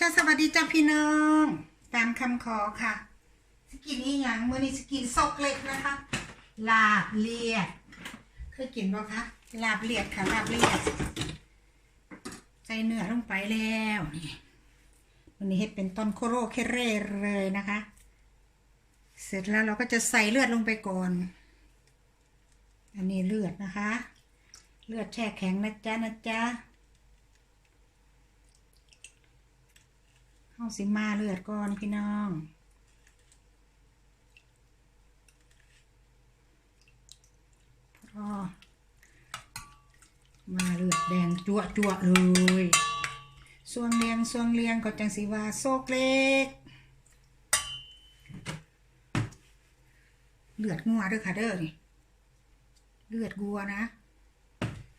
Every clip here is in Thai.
จ้าสวัสดีจ้าพี่น้อง ตามคำขอค่ะ สกินนี่ยังมื่อนี้สกินซกเล็กนะคะ ลาบเลียดเคยกินบ่คะลาบเลียดค่ะลาบเลียดใส่เนื้อลงไปแล้วนี่วันนี้เฮ็ดเป็นต้นโคโรเคเร่เลยนะคะ เสร็จแล้วเราก็จะใส่เลือดลงไปก่อน อันนี้เลือดนะคะ เลือดแช่แข็งนะจ๊ะนะจ๊ะ เข้าสิมาเลือดก่อนพี่น้องพอมาเลือดแดงจั่วจั่วเลยส่วงเลียงส่วงเลียงก็จังสีว่าโซกเล็ก เลือดงัวเด้วยค่ะเด้อนี่เลือดงัวนะ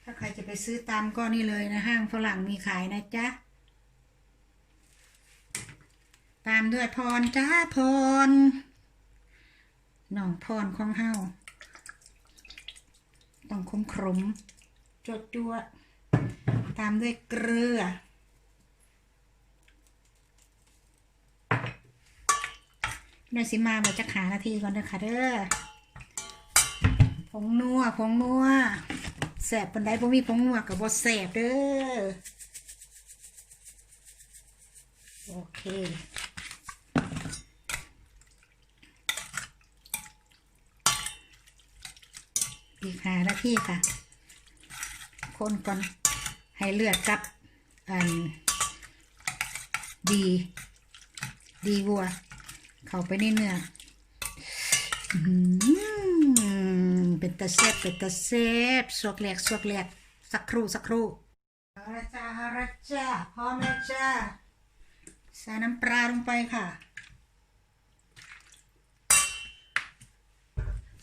ถ้าใครจะไปซื้อตามก็นี่เลยนะ ห้างฝรั่งมีขายนะจ๊ะ ตามด้วยพรจ้าพรน้องพรของเฮาต้องคมขมจดจวตามด้วยเกลือน่อยสิมาบอกจะขานาทีก่อนเด้อค่ะเด้อผงนัวผงนัวแสบปันไดบ่มีผงนัวกับบ่แสบเด้อ โอเค อีกหานาทีค่ะ คนก่อนให้เลือดกับอันดี ดีวัว เข้าไปในเนื้อเป็นตะเซบเป็นตะเซบสวกแหลกสวกแหลกสักครู่สักครู่เอาละจ้าเอาละจ้าพร้อมแล้วจ้าใส่น้ำปลาลงไปค่ะ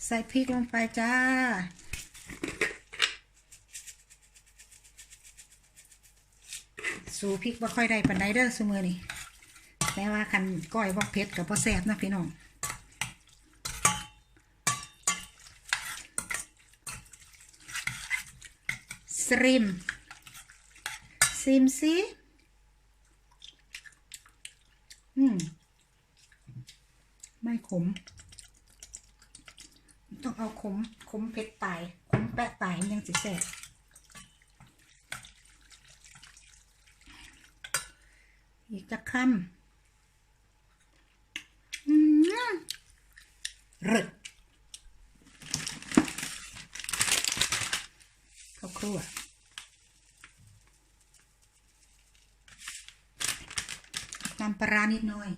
ใส่พริกลงไปจ้า สูพริกบ่ค่อยได้ปันไดเด้อซุมือนี่แต่ว่าคันก้อยบ่เผ็ดกับบ่แซ่บนะพี่น้องสริมซิมซิอืม ไม่ขม ต้องเอาขมขมเผ็ดตายขมแปะตายมันยังสิแซ่บอีกจะคำอืมริดข้าวครัวน้ำปลาร้านิดหน่อย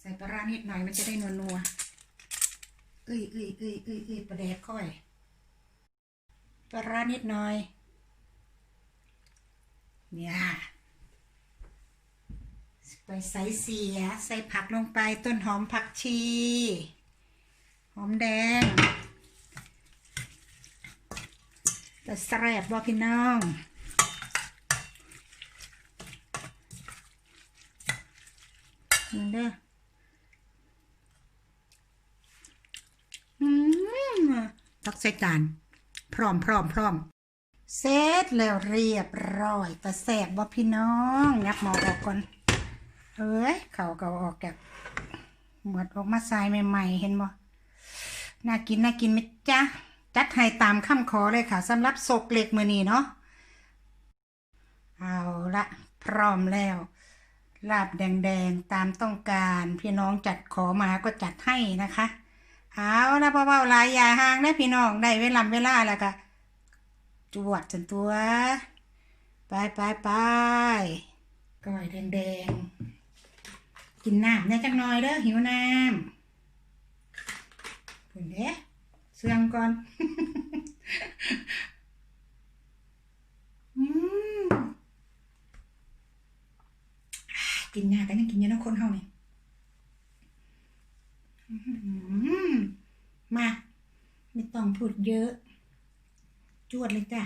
ใส่ปลาร้า นิดหน่อยมันจะได้นัวนัวเอ้ยเอ้ยเอ้ยเอ้ยเอ้ยปลาแดกค่อยปลาร้านิดหน่อย เนี่ยไปใส่เสีย ใส่ผักลงไปต้นหอมผักชี หอมแดงแต่แสบบ่พี่น้องนี่เด้อมตัก ใส่จานพร้อมพร้อมพร้อมเสร็จแล้วเรียบร้อยแตะแสบบ่พี่น้องยักหมอออกก่อนเอ้ยเขาเกาออกจากหมดออกมาใส่ใหม่ๆ เห็นบ่น่ากินน่ากินไหมจ๊ะจัดให้ตามคำขอเลยค่ะสำหรับศกเหล็กมือนี้เนาะเอาละพร้อมแล้ว ลาบแดงๆ ตามต้องการ พี่น้องจัดขอมาก็จัดให้นะคะ เอาละเบาๆหลายยาห่างนะพี่น้องได้เวลาเวลาแล้วก็จวดจนตัว ไปไปไปก้อยแดงๆ กินน้ำเนี่ยจังหน่อยเด้อหิวน้ำคุณเด้เสื่องก่อนอืมกินยากกันยังกินเยอะนะคนเฮาเนี่อื้อหือ มา ไม่ต้องพูดเยอะ จวดเลยจ้ะ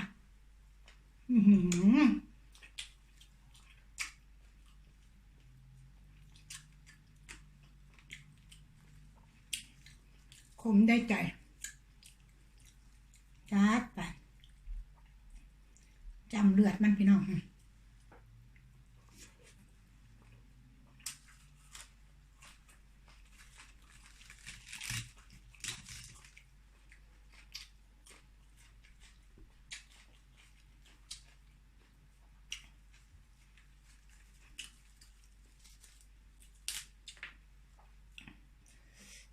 ขมได้ใจจัดไปจำเลือดมันพี่น้อง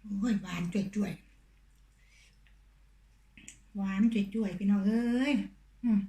โอ้ยหวานจ่วยจุยหวานจ่วยจุยพี่น้องเอ้ยอืม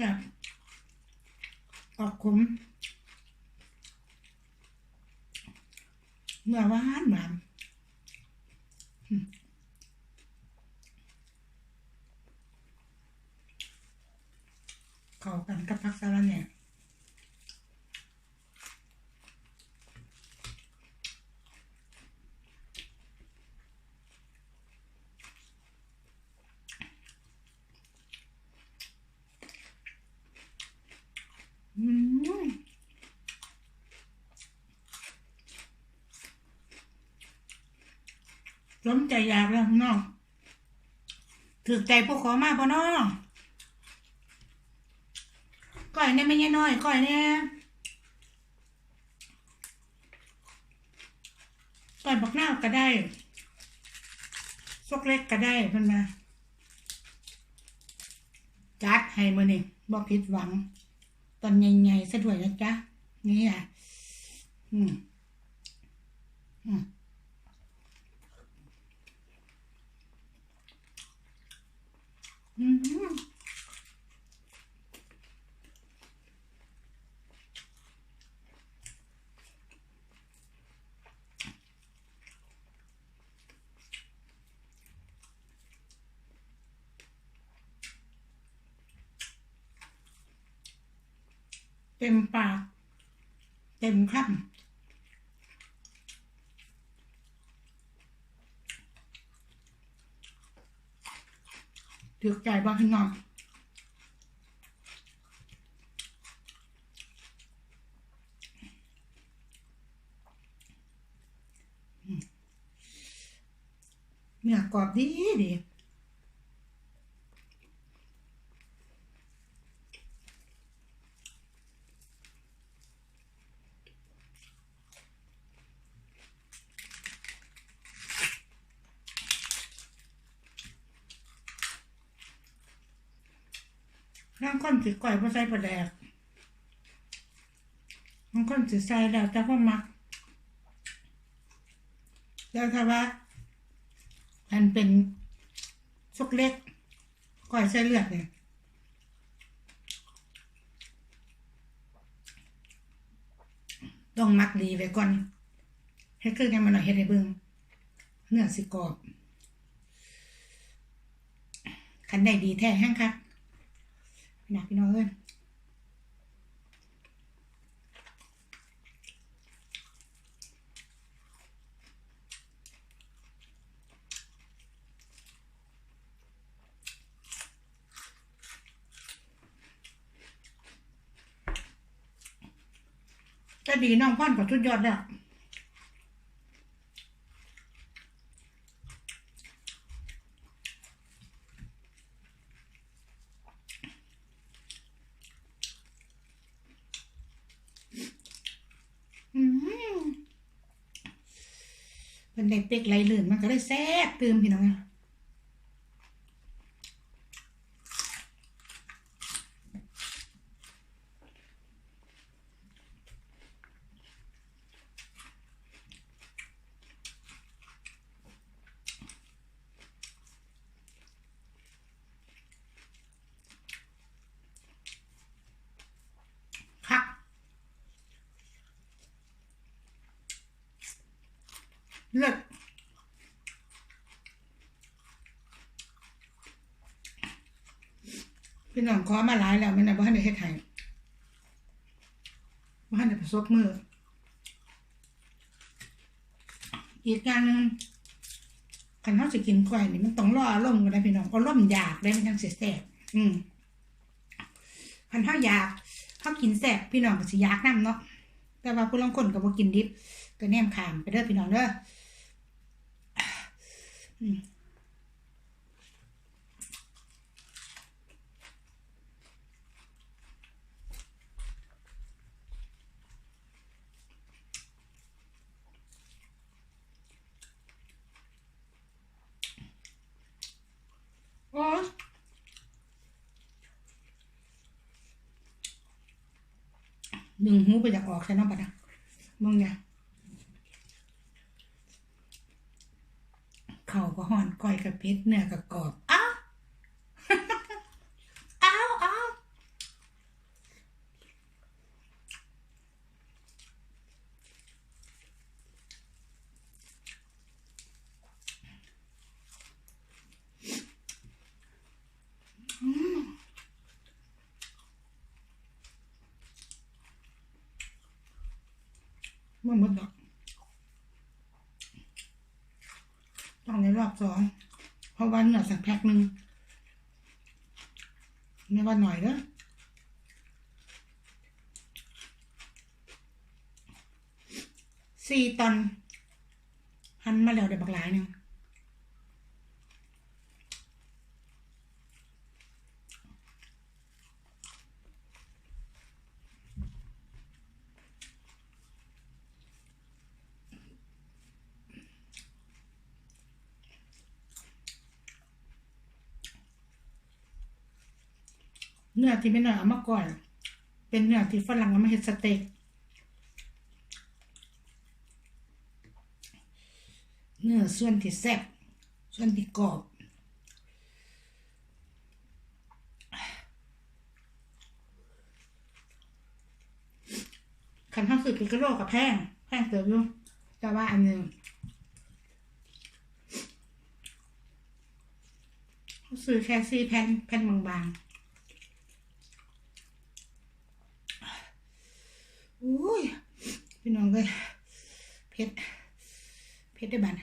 จะออกขมเมื่อหวานหวานเข้ากันกับพักสาระแหน่ยม สมใจอยากแล้วน้องถือใจพวกขอมาบ่น้องก้อยเนี่ยไม่ใช่น้อยก้อยเนี่ยก้อยบักหน้าก็ได้ซกเล็กก็ได้เพิ่นมาจัดให้มือนี้บ่ผิดหวัง ตอนใหญ่ๆซะดวยนะจ๊ะนี่อะอืมอืม อืม เต็มปาก เต็มคำ ถือใจบ้างพี่น้องอืมเนื้อกรอบดีดี คนสิก่อยบ่ใส่ปลาแดกบางคนสิใส่แล้วแต่พ่อมักแล้วถ้าว่ามันเป็นสุกเล็กก่อยใส่เลือดเนี่ยต้องมักดีไว้ก่อนให้คือยังมันหน่อยเฮ็ดให้เบิ่งเนื้อสิกรอบคันได้ดีแท้แห้งครับ หนักพี่น้องเอ้ยจะดีน้องพ่อนกับชุดยอดแล้วอืม เป็นได้เป็กไหลลื่นมันก็เลยแซ่บเติมพี่น้องอะ เลิศพี่น้องขอมาหลายแล้วไม่นะบ้านในเฮ็ดไทยบ้านในประสบมือ อีกอย่างหนึ่งคันเขาจะกินกล้วยนี่มันต้องรออารมณ์กันนะพี่น้องอารมอยากได้มันจังเสียแสบอืมคันเขาอยากเขากินแสบพี่น้องก็สิอยากนํเนาะแต่ว่าผู้ลางคนก็บ่กินดิบก็แนมขามไปเด้อพี่น้องเด้ออืมโอ้ย ดึงหูไปจากออกใช่น้องปะนะมึงเนี่ เข่าก็ห่อนก้อยกับเพชรเนื้อกับกรอบอ้าว อ้าวอ้าวมันหมดดอกต้องในรอบ สองเพราะวันเหนือสักแพ็คหนึ่งไม่ว่าหน่อยเด้อสี่ตอนหันมาแล้วเด้บักหลายหนึ่ง เนื้อที่ไม่เนื้อเอามาก่อน เป็นเนื้อที่ฝรั่งเอามาเฮ็ดสเต็กเนื้อส่วนที่แซ่บส่วนที่กรอบขันข้าวสุดกิโลกับแพงแพงเติมอยู่แต่ว่าอันหนึ่งเขาซื้อแค่สี่แผ่นแผ่นบางๆ อุ้ยพี่น้องเลยเผ็ดเผ็ดได้บ้าน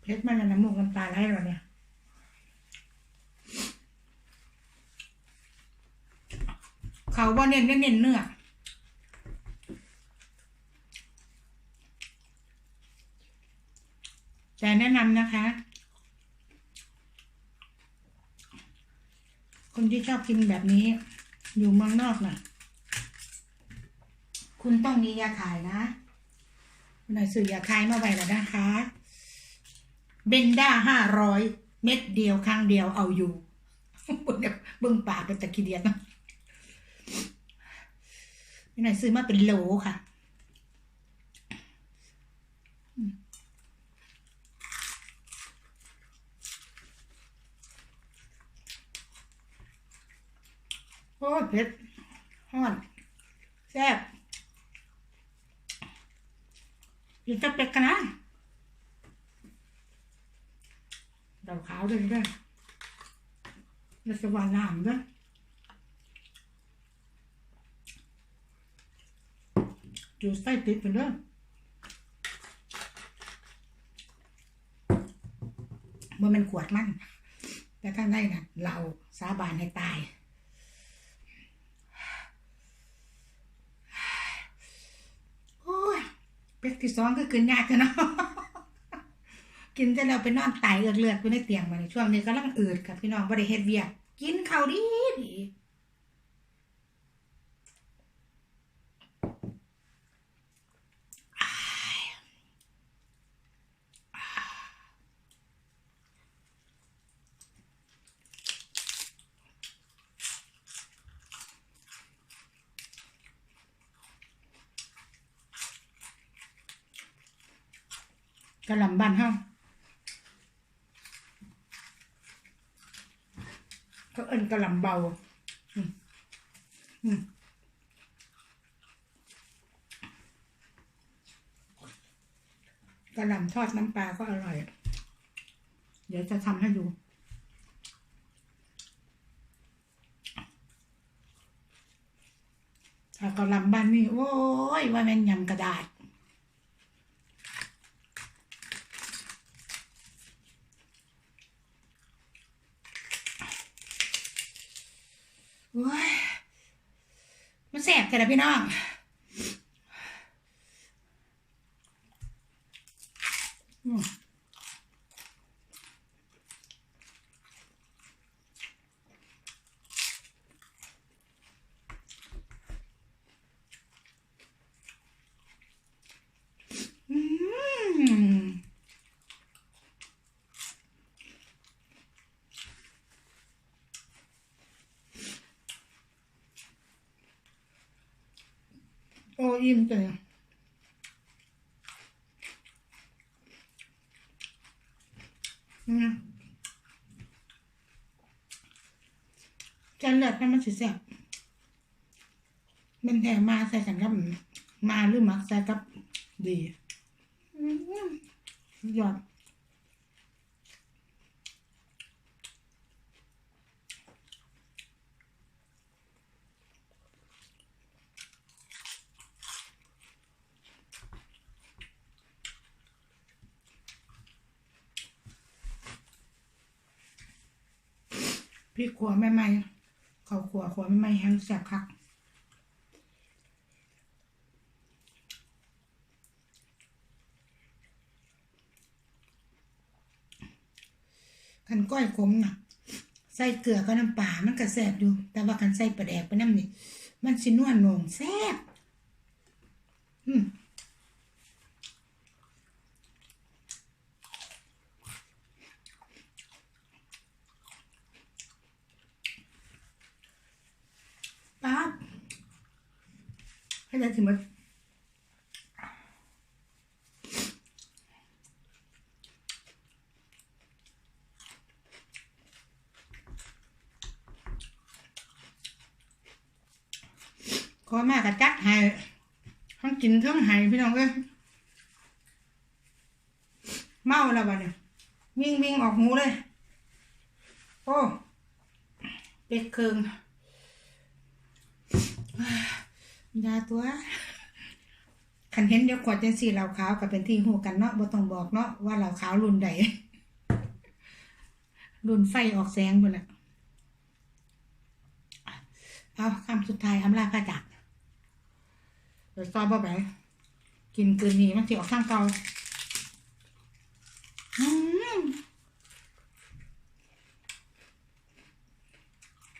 เผ็ดมันแล้วน้ำมูกน้ำตาไหลแล้วเนี่ยเขาว่าเน้นเน้นเน้นเนื้อ แนะนำนะคะ คนที่ชอบกินแบบนี้ อยู่เมืองนอกน่ะ คุณต้องมียาขายนะคุณนายซื้อยาขายมาไว้แล้วนะคะ เบนด้าห้าร้อยเม็ดเดียวครั้งเดียวเอาอยู่เดี๋ยวเบึ้งปากเป็นตะกี้เดียดเนะนายซื้อมาเป็นโหลค่ะ อ้ยเผ็ดฮ้อนแซ่บกินจะเป็ดกันนะดาวขาวด้วยด้วยแล้วสวานน้ำด้วยจูใส่ติดไปเลยมันเป็นขวดมันแต่ข้างในน่ะ เราสาบานให้ตาย โอ้ย เป็กที่สองก็กินยากกันเนาะกินจะเราไปนอนตายเอือกเลือดอยู่ในเตียงมาในช่วงนี้ก็ลังอืดครับพี่น้องบ่ได้เฮ็ดเวียกกินข้าวดีดี กระหล่ำบ้านเฮาก็เอินกระหล่ำเบากระหล่ำทอดน้ำปลาก็อร่อย เดี๋ยวจะทำให้ดู ถ้ากระหล่ำบ้านนี่โอ้ยว่าแม่นยำกระดาษ แสบกันนะพี่น้อง อืมอืม อ้ยิ้มจังอืมจะเลือกให้มันสิแซ่บมันแถมมาใส่กันกับมาหรือมักใส่กับดีอยอด พี่ขัวไม่ไม่เขาขัวขัวไม่ไม่แห้งแสบคักกันก้อยขมน่ะใส่เกลือกับน้ำปลามันก็แสบอยู่ แต่ว่ากันใส่ปลาแดกไปน้ำนี่มันสินวลโหนงแสบอืมป๊าบ ให้ดมันขอมากระจักให้ทั้งกินทั้งให้พี่น้องเอ้ยเมาแล้ววะเนี่ยวิ่งวิ่งออกหูเลย โอ้เป็ดเคือง ยาตัวคันเห็นเดี๋ยวขวดจังสี่เหล่าขาวกับเป็นที่หูกันเนาะบ่ต้องบอกเนาะว่าเหล่าขาวรุ่นใดรุ่นไฟออกแสงพุ่นน่ะเอาคำสุดท้ายอำลาพระจักเดี๋ยวซอยบ่ไปกินคืนนี้มันสิออกข้างเกา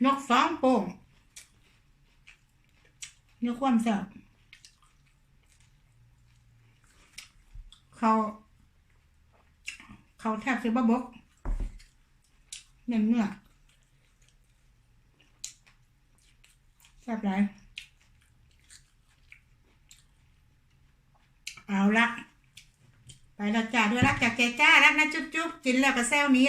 อนกสองโป่ง เนื้อความแซ่บเขาเขาแทบจะบบกเนื้อเนื้อแซ่บไรเอาละไปแล้วจ้าด้วยรักจากใจจ้ารักนะจุ๊บจุ๊บกินแล้วก็แซวนี้